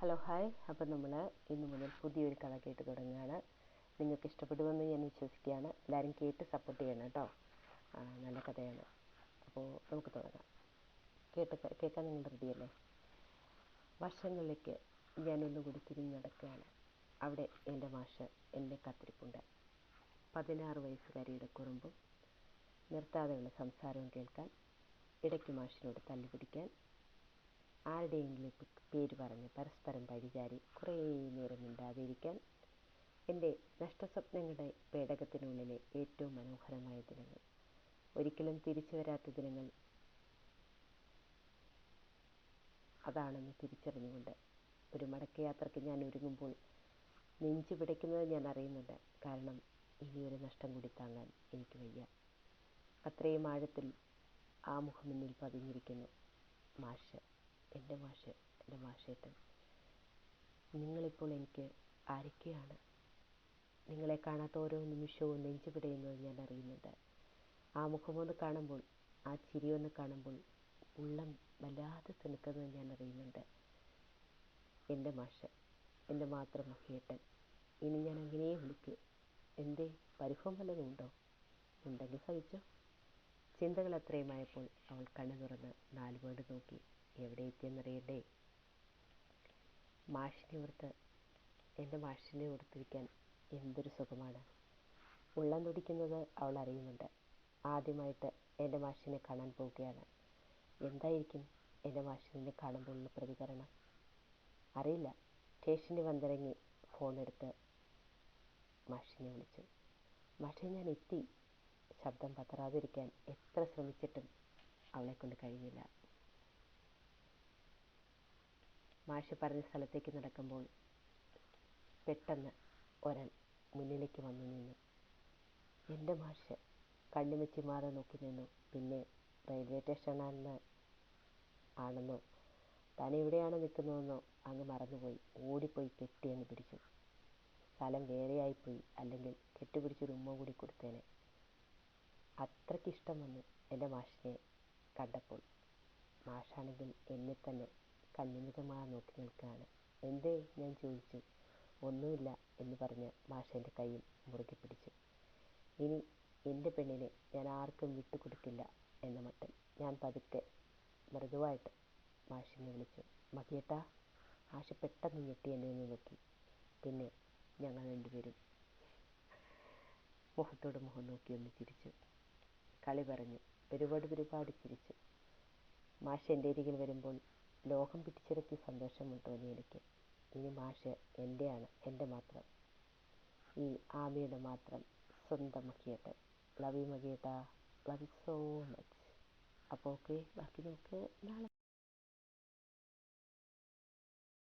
Hello hi. അപ്പം നമ്മൾ ഇന്ന് മുതൽ പുതിയൊരു കഥ കേട്ട് തുടങ്ങുകയാണ്. നിങ്ങൾക്ക് ഇഷ്ടപ്പെടുമെന്ന് ഞാൻ വിശ്വസിക്കുകയാണ്. എല്ലാവരും കേട്ട് സപ്പോർട്ട് ചെയ്യണം കേട്ടോ. നല്ല കഥയാണ്. അപ്പോൾ നമുക്ക് തുടങ്ങാം. കേട്ട് കേൾക്കാൻ നിങ്ങൾ റെഡിയല്ലേ വർഷങ്ങളിലേക്ക് ഞാനൊന്നുകൂടി തിരിഞ്ഞു നടക്കുകയാണ്. അവിടെ എന്റെ മാഷ് എന്നെ കാത്തിരിപ്പുണ്ട്. പതിനാറ് വയസ്സുകാരിയുടെ കുറുമ്പും നിർത്താതെയുള്ള സംസാരവും കേൾക്കാൻ ഇടയ്ക്ക് മാഷിനോട് തല്ലുപിടിക്കാൻ ആരുടെയെങ്കിലും പേര് പറഞ്ഞ് പരസ്പരം പരിചാരി കുറേ നേരം മിണ്ടാതിരിക്കാൻ എന്റെ നഷ്ടസ്വപ്നങ്ങളുടെ പേടകത്തിനുള്ളിലെ ഏറ്റവും മനോഹരമായ ദിനങ്ങൾ. ഒരിക്കലും തിരിച്ചു വരാത്ത ദിനങ്ങൾ അതാണെന്ന് തിരിച്ചറിഞ്ഞുകൊണ്ട് ഒരു മടക്കയാത്രയ്ക്ക് ഞാൻ ഒരുങ്ങുമ്പോൾ നെഞ്ചു പിടയ്ക്കുന്നത് ഞാൻ അറിയുന്നുണ്ട്. കാരണം ഇനിയൊരു നഷ്ടം കൂടി താങ്ങാൻ എനിക്ക് വയ്യ. അത്രയും ആഴത്തിൽ ആ മുഖം മുന്നിൽ പതിഞ്ഞിരിക്കുന്നു മാഷ്. എന്റെ മാഷ് എന്റെ മാഷേട്ടൻ. നിങ്ങളിപ്പോൾ എനിക്ക് ആരൊക്കെയാണ്? നിങ്ങളെ കാണാത്ത ഓരോ നിമിഷവും നെഞ്ചു പിടയുന്നത് ഞാൻ അറിയുന്നുണ്ട്. ആ മുഖമൊന്ന് കാണുമ്പോൾ ആ ചിരിയൊന്ന് കാണുമ്പോൾ ഉള്ളം വല്ലാതെ തിണുക്കുന്നത് ഞാൻ അറിയുന്നുണ്ട്. എന്റെ മാഷ് എന്റെ മാത്രം മഹിയേട്ടൻ. ഇനി ഞാൻ അങ്ങനെയേ വിളിക്കൂ. എന്തേ പരിഭവം വല്ലതും ഉണ്ടോ? ഉണ്ടെങ്കിൽ സഹിച്ചോ. ചിന്തകൾ അത്രയുമായപ്പോൾ അവൾ കണ്ണു തുറന്ന് നാല് വേർഡ് നോക്കി. എവിടെ എത്തിയെന്നറിയണ്ടേ? മാഷിനെ ഓർത്ത് എന്റെ മാഷിനെ ഓർത്തിരിക്കാൻ എന്തൊരു സുഖമാണ്. ഉള്ളം തുടിക്കുന്നത് അവൾ അറിയുന്നുണ്ട്. ആദ്യമായിട്ട് എന്റെ മാഷിനെ കാണാൻ പോവുകയാണ്. എന്തായിരിക്കും എന്റെ മാഷിനെ കാണുമ്പോഴുള്ള പ്രതികരണം? അറിയില്ല. സ്റ്റേഷനിൽ വന്നിറങ്ങി ഫോണെടുത്ത് മാഷിനെ വിളിച്ചു. മാഷെ ഞാൻ എത്തി. ശബ്ദം പതറാതിരിക്കാൻ എത്ര ശ്രമിച്ചിട്ടും അവളെ കൊണ്ട് കഴിഞ്ഞില്ല മാഷ് പറഞ്ഞ സ്ഥലത്തേക്ക് നടക്കുമ്പോൾ പെട്ടെന്ന് ഒരാൾ മുന്നിലേക്ക് വന്നു നിന്നു. എന്റെ മാഷ് കണ്ണുമെച്ചി മാറി നോക്കി നിന്നു. പിന്നെ റെയിൽവേ സ്റ്റേഷനാണെന്ന് ആണെന്നോ? താൻ എവിടെയാണ് നിൽക്കുന്നതെന്നോ? അങ്ങ് മറന്നുപോയി. ഓടിപ്പോയി കെട്ടിയെന്ന് പിടിച്ചു. സ്ഥലം വേറെയായിപ്പോയി. അല്ലെങ്കിൽ കെട്ടുപിടിച്ചൊരു ഉമ്മ കൂടി കൊടുത്തേനെ. അത്രയ്ക്ക് ഇഷ്ടം വന്നു എന്റെ മാഷിനെ കണ്ടപ്പോൾ. മാഷാണെങ്കിൽ എന്നെ തന്നെ കണ്ണിമിതമായി നോക്കി നിൽക്കുകയാണ്. എന്തേ? ഞാൻ ചോദിച്ചു. ഒന്നുമില്ല എന്ന് പറഞ്ഞ് മാഷ് എന്റെ കയ്യിൽ മുറുകെ പിടിച്ചു. ഇനി എന്റെ പെണ്ണിനെ ഞാൻ ആർക്കും വിട്ടുകൊടുക്കില്ല എന്ന മട്ടിൽ ഞാൻ പതുക്കെ മൃദുവായിട്ട് മാഷിനെ വിളിച്ചു. മതിയേട്ടാ മാഷ് പെട്ടെന്ന് ഞെട്ടി എന്നെ ഒന്ന് നോക്കി. പിന്നെ ഞങ്ങൾ രണ്ടുപേരും മുഖത്തോട് മുഖം നോക്കി ഒന്ന് ചിരിച്ചു. കളി പറഞ്ഞു. ഒരുപാട് ഒരുപാട് ചിരിച്ചു മാഷ് എന്റെ അരികിൽ വരുമ്പോൾ ലോകം പിടിച്ചിറക്കി സന്തോഷം തോന്നി എനിക്ക് ഇനി മാഷ് എന്റെയാണ് എന്റെ മാത്രം. ഈ ആമിയുടെ മാത്രം സ്വന്തം മക്കിയേട്ടൻ. ലവ് യു മകിയേട്ടാ ലവ് യു സോ മച്ച് അപ്പോൾ ഓക്കെ ബാക്കി നമുക്ക് നാളെ